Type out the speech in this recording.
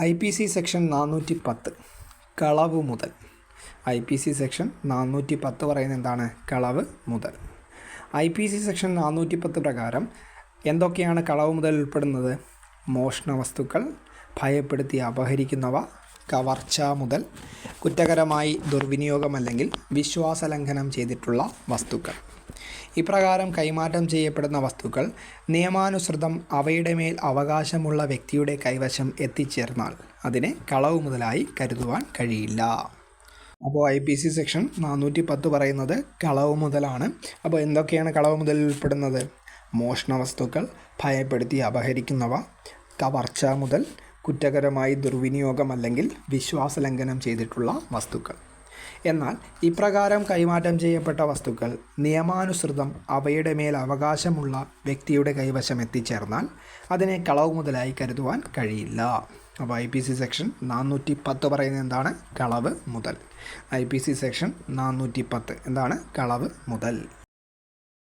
I P C section നാനൂറ്റി പത്ത് കളവ് മുതൽ. ഐ പി സി സെക്ഷൻ നാനൂറ്റി പത്ത് പറയുന്നത് എന്താണ്? കളവ് മുതൽ. ഐ പി സി സെക്ഷൻ നാനൂറ്റി പത്ത് പ്രകാരം എന്തൊക്കെയാണ് കളവ് മുതൽ ഉൾപ്പെടുന്നത്? മോഷണ വസ്തുക്കൾ ഭയപ്പെടുത്തി അപഹരിക്കുന്നവ കവർച്ച മുതൽ കുറ്റകരമായി ദുർവിനിയോഗം അല്ലെങ്കിൽ വിശ്വാസലംഘനം ചെയ്തിട്ടുള്ള വസ്തുക്കൾ. ഇപ്രകാരം കൈമാറ്റം ചെയ്യപ്പെടുന്ന വസ്തുക്കൾ നിയമാനുസൃതം അവയുടെ മേൽ അവകാശമുള്ള വ്യക്തിയുടെ കൈവശം എത്തിച്ചേർന്നാൽ അതിനെ കളവ് മുതലായി കരുതുവാൻ കഴിയില്ല. അപ്പോൾ ഐ പി സി സെക്ഷൻ നാനൂറ്റി പത്ത് പറയുന്നത് കളവ് മുതലാണ്. അപ്പോൾ എന്തൊക്കെയാണ് കളവ് മുതൽ ഉൾപ്പെടുന്നത്? മോഷണ വസ്തുക്കൾ ഭയപ്പെടുത്തി അപഹരിക്കുന്നവ കവർച്ച മുതൽ കുറ്റകരമായി ദുർവിനിയോഗം അല്ലെങ്കിൽ വിശ്വാസലംഘനം ചെയ്തിട്ടുള്ള വസ്തുക്കൾ. എന്നാൽ ഇപ്രകാരം കൈമാറ്റം ചെയ്യപ്പെട്ട വസ്തുക്കൾ നിയമാനുസൃതം അവയുടെ മേൽ അവകാശമുള്ള വ്യക്തിയുടെ കൈവശം എത്തിച്ചേർന്നാൽ അതിനെ കളവ് മുതലായി കരുതുവാൻ കഴിയില്ല. അപ്പോൾ ഐ പി സി സെക്ഷൻ നാനൂറ്റി പത്ത് പറയുന്നത് എന്താണ്? കളവ് മുതൽ. ഐ പി സി സെക്ഷൻ നാനൂറ്റി പത്ത് എന്താണ്? കളവ് മുതൽ.